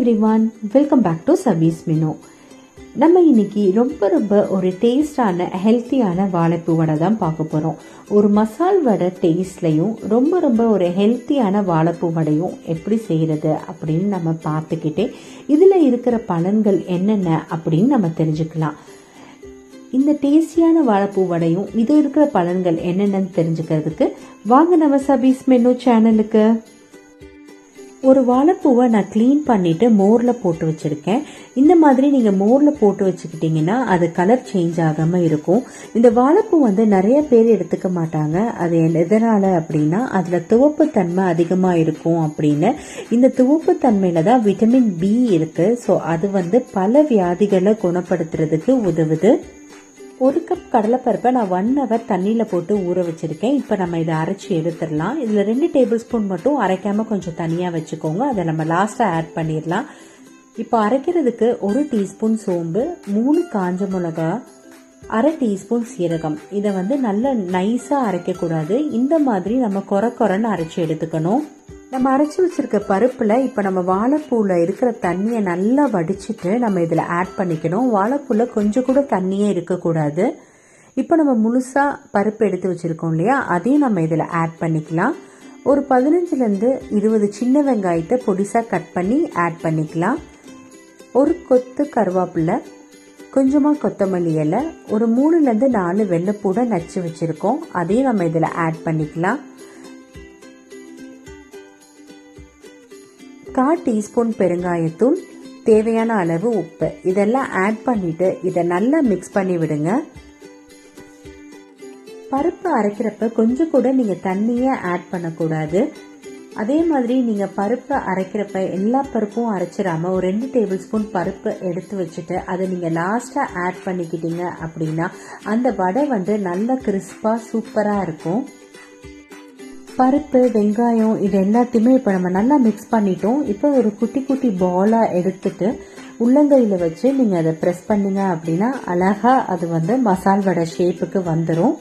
Everyone welcome back to Sabi's menu நம்ம இன்னைக்கு ரொம்ப ரொம்ப ஒரு டேஸ்டான ஹெல்த்தியான வாழைப்பூ வடை தான் பார்க்க போகிறோம் ஒரு மசால் வடை டேஸ்ட்லையும் ரொம்ப ரொம்ப ஒரு ஹெல்த்தியான வாழைப்பூ வடையும் எப்படி செய்கிறது அப்படின்னு நம்ம பார்த்துக்கிட்டே இதில் இருக்கிற பலன்கள் என்னென்ன அப்படின்னு நம்ம தெரிஞ்சுக்கலாம். இந்த டேஸ்டியான வாழைப்பூ வடையும் இது இருக்கிற பலன்கள் என்னென்னு தெரிஞ்சுக்கிறதுக்கு வாங்க நம்ம சபீஸ் மெனு சேனலுக்கு ஒரு வாழைப்பூவை நான் க்ளீன் பண்ணிட்டு மோரில் போட்டு வச்சுருக்கேன். இந்த மாதிரி நீங்கள் மோரில் போட்டு வச்சுக்கிட்டிங்கன்னா அது கலர் சேஞ்ச் ஆகாமல் இருக்கும். இந்த வாழைப்பூ வந்து நிறைய பேர் எடுத்துக்க மாட்டாங்க. அது எதனால் அப்படின்னா அதில் துவப்பு தன்மை அதிகமாக இருக்கும் அப்படின்னு. இந்த துவப்பு தன்மையில் தான் விட்டமின் பி இருக்குது ஸோ அது வந்து பல வியாதிகளை குணப்படுத்துறதுக்கு உதவுது. ஒரு கப் கடலைப்பருப்பை நான் ஒன் ஹவர் தண்ணியில் போட்டு ஊற வச்சுருக்கேன். இப்போ நம்ம இதை அரைச்சி எடுத்துடலாம். இதில் ரெண்டு டேபிள் ஸ்பூன் மட்டும் அரைக்காமல் கொஞ்சம் தனியாக வச்சுக்கோங்க. அதை நம்ம லாஸ்ட்டாக ஆட் பண்ணிடலாம். இப்போ அரைக்கிறதுக்கு ஒரு டீஸ்பூன் சோம்பு மூணு காஞ்ச மிளகா அரை டீஸ்பூன் சீரகம். இதை வந்து நல்லா நைஸாக அரைக்கக்கூடாது. இந்த மாதிரி நம்ம குறை குறைன்னு அரைச்சி எடுத்துக்கணும். நம்ம அரைச்சி வச்சிருக்க பருப்பில் இப்போ நம்ம வாழைப்பூவில் இருக்கிற தண்ணியை நல்லா வடிச்சிட்டு நம்ம இதில் ஆட் பண்ணிக்கணும். வாழைப்பூவில் கொஞ்சம் கூட தண்ணியே இருக்கக்கூடாது. இப்போ நம்ம முழுசாக பருப்பு எடுத்து வச்சுருக்கோம் இல்லையா? அதையும் நம்ம இதில் ஆட் பண்ணிக்கலாம். ஒரு பதினஞ்சுலேருந்து இருபது சின்ன வெங்காயத்தை பொடிசாக கட் பண்ணி ஆட் பண்ணிக்கலாம். ஒரு கொத்து கருவேப்பிலை கொஞ்சமாக கொத்தமல்லி இலை ஒரு மூணுலேருந்து நாலு வெள்ளைப்பூடை நச்சு வச்சுருக்கோம். அதையும் நம்ம இதில் ஆட் பண்ணிக்கலாம். கால் டீஸ்பூன் பெருங்காயத்தூள் தேவையான அளவு உப்பு. இதெல்லாம் ஆட் பண்ணிட்டு இதை நல்லா மிக்ஸ் பண்ணி விடுங்க. பருப்பு அரைக்கிறப்ப கொஞ்சம் கூட நீங்கள் தண்ணியே ஆட் பண்ணக்கூடாது. அதே மாதிரி நீங்கள் பருப்பு அரைக்கிறப்ப எல்லா பருப்பும் அரைச்சிடாம ஒரு ரெண்டு டேபிள் ஸ்பூன் பருப்பு எடுத்து வச்சுட்டு அதை நீங்கள் லாஸ்ட்டாக ஆட் பண்ணிக்கிட்டீங்க அப்படின்னா அந்த வடை வந்து நல்ல கிறிஸ்பாக சூப்பராக இருக்கும். பருப்பு வெங்காயம் இது எல்லாத்தையுமே இப்போ நம்ம நல்லா மிக்ஸ் பண்ணிட்டோம். இப்போ ஒரு குட்டி குட்டி பாலாக எடுத்துட்டு உள்ளங்கையில் வச்சு நீங்கள் அதை ப்ரெஸ் பண்ணுங்க அப்படின்னா அழகாக அது வந்து மசால் வடை ஷேப்புக்கு வந்துடும்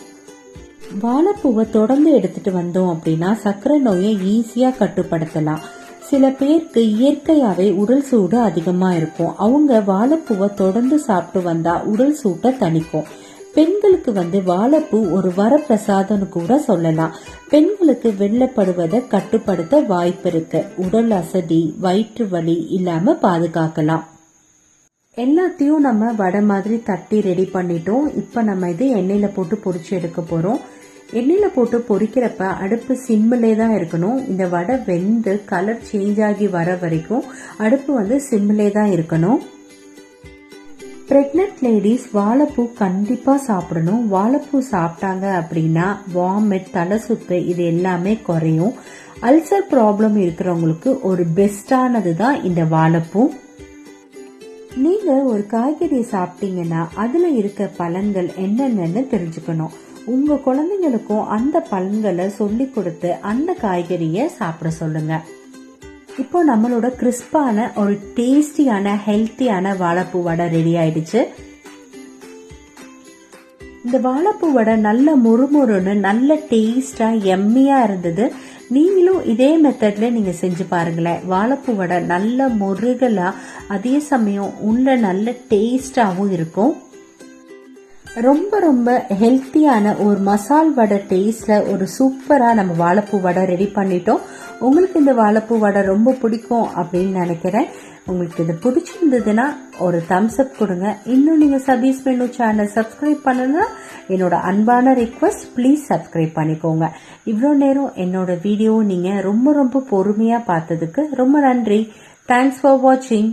வாழைப்பூவை தொடர்ந்து எடுத்துட்டு வந்தோம் அப்படின்னா சர்க்கரை நோயை ஈஸியாக கட்டுப்படுத்தலாம். சில பேருக்கு இயற்கையாகவே உடல் சூடு அதிகமாக இருக்கும். அவங்க வாழைப்பூவை தொடர்ந்து சாப்பிட்டு வந்தால் உடல் சூட்டை தணிக்கும். பெண்களுக்கு வந்து வாழைப்பூ ஒரு வரப்பிரசாதம்னு கூட சொல்லலாம். பெண்களுக்கு வெள்ளப்படுவதை கட்டுப்படுத்த வாய்ப்பு இருக்கு. உடல் அசதி வயிற்று வலி இல்லாம பாதுகாக்கலாம். எல்லாத்தையும் நம்ம வடை மாதிரி தட்டி ரெடி பண்ணிட்டோம். இப்போ நம்ம இது எண்ணெயில் போட்டு பொறிச்சு எடுக்க போகிறோம் எண்ணெயில் போட்டு பொறிக்கிறப்ப அடுப்பு சிம்மிலே தான் இருக்கணும். இந்த வடை வெந்து கலர் சேஞ்ச் ஆகி வர வரைக்கும் அடுப்பு வந்து சிம்மிலே தான் இருக்கணும். ப்ரெக்னென்ட் லேடிஸ் வாழைப்பூ கண்டிப்பாக சாப்பிடணும். வாழைப்பூ சாப்பிட்டாங்க அப்படின்னா வாமிட் தலை சுத்து இது எல்லாமே குறையும். அல்சர் ப்ராப்ளம் இருக்கிறவங்களுக்கு ஒரு பெஸ்டானது தான் இந்த வாழைப்பூ. நீங்கள் ஒரு காய்கறியை சாப்பிட்டீங்கன்னா அதில் இருக்க பலன்கள் என்னென்னு தெரிஞ்சுக்கணும். உங்கள் குழந்தைங்களுக்கும் அந்த பலன்களை சொல்லி கொடுத்து அந்த காய்கறியை சாப்பிட சொல்லுங்கள் இப்போ நம்மளோட கிறிஸ்பான ஒரு டேஸ்டியான ஹெல்த்தியான வாழைப்பூ வடை ரெடி ஆயிடுச்சு. இந்த வாழைப்பூ வடை நல்ல முறுமுறுன்னு நல்ல டேஸ்டா எம்மியா இருந்தது. நீங்களும் இதே மெத்தட்ல நீங்க செஞ்சு பாருங்களேன். வாழைப்பூ வடை நல்ல முருகலா அதே சமயம் உள்ள நல்ல டேஸ்டாவும் இருக்கும். ரொம்ப ரொம்ப ஹெல்த்தியான ஒரு மசால் வடை டேஸ்ட்ல ஒரு சூப்பரா நம்ம வாழைப்பூ வடை ரெடி பண்ணிட்டோம். உங்களுக்கு இந்த வாழைப்பூ வடை ரொம்ப பிடிக்கும் அப்படின்னு நினைக்கிறேன். உங்களுக்கு இது பிடிச்சிருந்ததுன்னா ஒரு தம்ஸ் அப் கொடுங்க. இன்னும் நீங்கள் சபீஸ் மெனு சேனல் சப்ஸ்கிரைப் பண்ணணும்னா என்னோட அன்பான ரிக்வஸ்ட் ப்ளீஸ் சப்ஸ்கிரைப் பண்ணிக்கோங்க. இவ்வளோ நேரம் என்னோட வீடியோ நீங்கள் ரொம்ப ரொம்ப பொறுமையாக பார்த்ததுக்கு ரொம்ப நன்றி. தேங்க்ஸ் ஃபார் வாட்சிங்